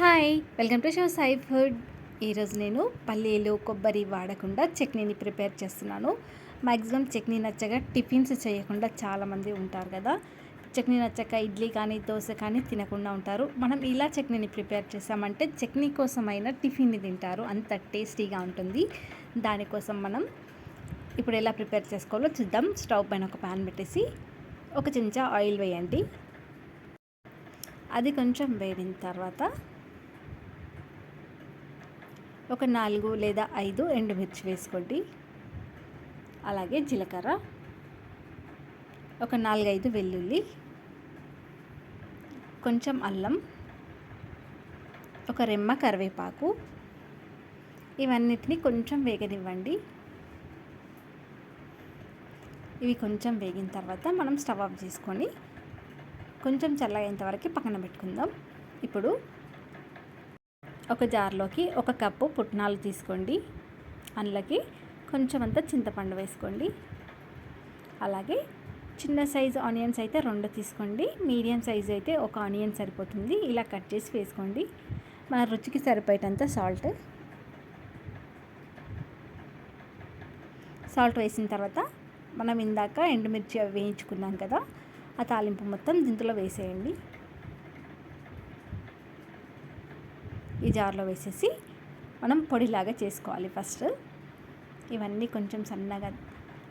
Hi welcome to show Sai food. ఈరోజు నేను పల్లీలు కొబ్బరి వాడకుండా చట్నీని ప్రిపేర్ చేస్తున్నాను. మ్యాక్సిమం చట్నీ నచ్చగా టిఫిన్స్ చేయకుండా చాలామంది ఉంటారు కదా. చట్నీ నచ్చక ఇడ్లీ కానీ దోశ కానీ తినకుండా ఉంటారు. మనం ఇలా చట్నీని ప్రిపేర్ చేసామంటే చట్నీ కోసమైనా టిఫిన్ని తింటారు. అంత టేస్టీగా ఉంటుంది. దానికోసం మనం ఇప్పుడు ఎలా ప్రిపేర్ చేసుకోవాలో చూద్దాం. స్టవ్ పైన ఒక ప్యాన్ పెట్టేసి ఒక చెంచా ఆయిల్ వేయండి. అది కొంచెం వేడిన తర్వాత ఒక నాలుగు లేదా ఐదు ఎండుమిర్చి వేసుకోండి. అలాగే జీలకర్ర. ఒక నాలుగైదు వెల్లుల్లి. కొంచెం అల్లం. ఒక రెమ్మ కరివేపాకు. ఇవన్నిటిని కొంచెం వేగనివ్వండి. ఇవి కొంచెం వేగిన తర్వాత మనం స్టవ్ ఆఫ్ చేసుకొని కొంచెం చల్లగైనంత వరకు పక్కన పెట్టుకుందాం. ఇప్పుడు ఒక జార్లోకి ఒక కప్పు పుట్నాలు తీసుకోండి. అందులోకి కొంచెం అంత చింతపండు వేసుకోండి. అలాగే చిన్న సైజు ఆనియన్స్ అయితే రెండు తీసుకోండి. మీడియం సైజు అయితే ఒక ఆనియన్ సరిపోతుంది. ఇలా కట్ చేసి వేసుకోండి. మన రుచికి సరిపోయేటంత సాల్ట్. సాల్ట్ వేసిన తర్వాత మనం ఇందాక ఎండుమిర్చి వేయించుకున్నాం కదా ఆ తాలింపు మొత్తం దీంట్లో వేసేయండి. ఈ జార్లో వేసేసి మనం పొడిలాగా చేసుకోవాలి ఫస్ట్. ఇవన్నీ కొంచెం సన్నగా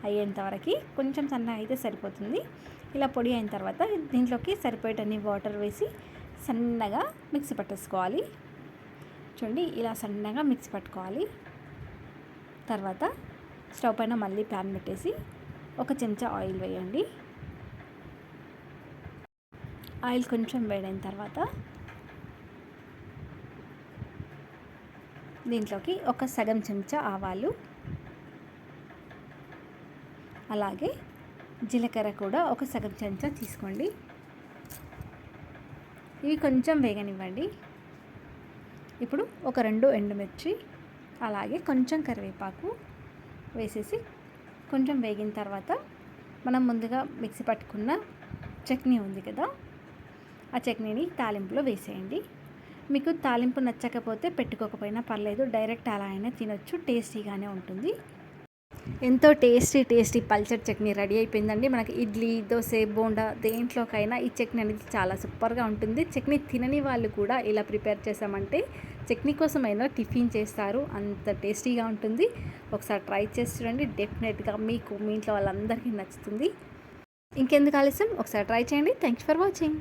అయ్యేంతవరకు కొంచెం సన్నగా అయితే సరిపోతుంది. ఇలా పొడి అయిన తర్వాత దీంట్లోకి సరిపోయేటన్ని వాటర్ వేసి సన్నగా మిక్సీ పట్టేసుకోవాలి. చూడండి ఇలా సన్నగా మిక్సీ పట్టుకోవాలి. తర్వాత స్టవ్ పైన మళ్ళీ ప్యాన్ పెట్టేసి ఒక చెంచా ఆయిల్ వేయండి. ఆయిల్ కొంచెం వేడైన తర్వాత దీంట్లోకి ఒక సగం చెంచా ఆవాలు. అలాగే జీలకర్ర కూడా ఒక సగం చెంచా తీసుకోండి. ఇవి కొంచెం వేగనివ్వండి. ఇప్పుడు ఒక రెండు ఎండుమిర్చి అలాగే కొంచెం కరివేపాకు వేసేసి కొంచెం వేగిన తర్వాత మనం ముందుగా మిక్సీ పట్టుకున్న చట్నీ ఉంది కదా ఆ చట్నీని తాలింపులో వేసేయండి. మీకు తాలింపు నచ్చకపోతే పెట్టుకోకపోయినా పర్లేదు డైరెక్ట్ అలా అయినా తినొచ్చు టేస్టీగానే ఉంటుంది. ఎంతో టేస్టీ టేస్టీ పల్చర్ చట్నీ రెడీ అయిపోయిందండి. మనకి ఇడ్లీ దోశ బోండా దేంట్లోకైనా ఈ చట్నీ అనేది చాలా సూపర్గా ఉంటుంది. చట్నీ తినని వాళ్ళు కూడా ఇలా ప్రిపేర్ చేసామంటే చట్నీ కోసమైనా టిఫిన్ చేస్తారు అంత టేస్టీగా ఉంటుంది. ఒకసారి ట్రై చేసి చూడండి డెఫినెట్గా మీకు మీ ఇంట్లో వాళ్ళందరికీ నచ్చుతుంది. ఇంకెందుకు ఆలస్యం? ఒకసారి ట్రై చేయండి. Thanks for watching.